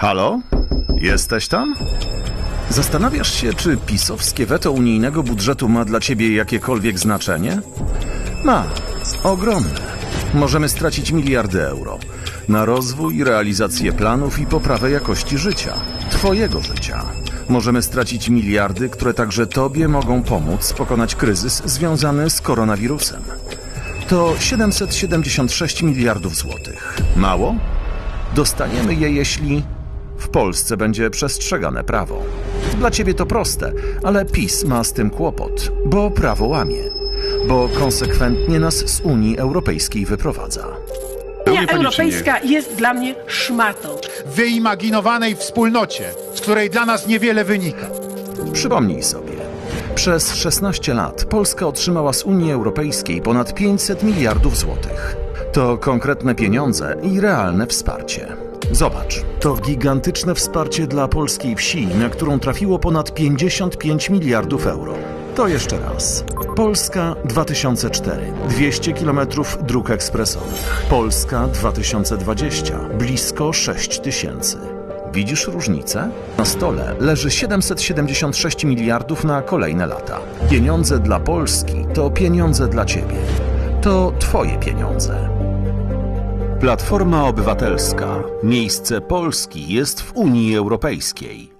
Halo? Jesteś tam? Zastanawiasz się, czy pisowskie weto unijnego budżetu ma dla ciebie jakiekolwiek znaczenie? Ma. Ogromne. Możemy stracić miliardy euro na rozwój, realizację planów i poprawę jakości życia. Twojego życia. Możemy stracić miliardy, które także Tobie mogą pomóc pokonać kryzys związany z koronawirusem. To 776 miliardów złotych. Mało? Dostaniemy je, jeśli w Polsce będzie przestrzegane prawo. Dla ciebie to proste, ale PiS ma z tym kłopot, bo prawo łamie, bo konsekwentnie nas z Unii Europejskiej wyprowadza. Unia? Europejska jest dla mnie szmatą. wyimaginowanej wspólnocie, z której dla nas niewiele wynika. Przypomnij sobie. Przez 16 lat Polska otrzymała z Unii Europejskiej ponad 500 miliardów złotych. To konkretne pieniądze i realne wsparcie. Zobacz, to gigantyczne wsparcie dla polskiej wsi, na którą trafiło ponad 55 miliardów euro. To jeszcze raz. Polska 2004 200 km dróg ekspresowych. Polska 2020 blisko 6 tysięcy. Widzisz różnicę? Na stole leży 776 miliardów na kolejne lata. Pieniądze dla Polski to pieniądze dla Ciebie. To Twoje pieniądze. Platforma Obywatelska. Miejsce Polski jest w Unii Europejskiej.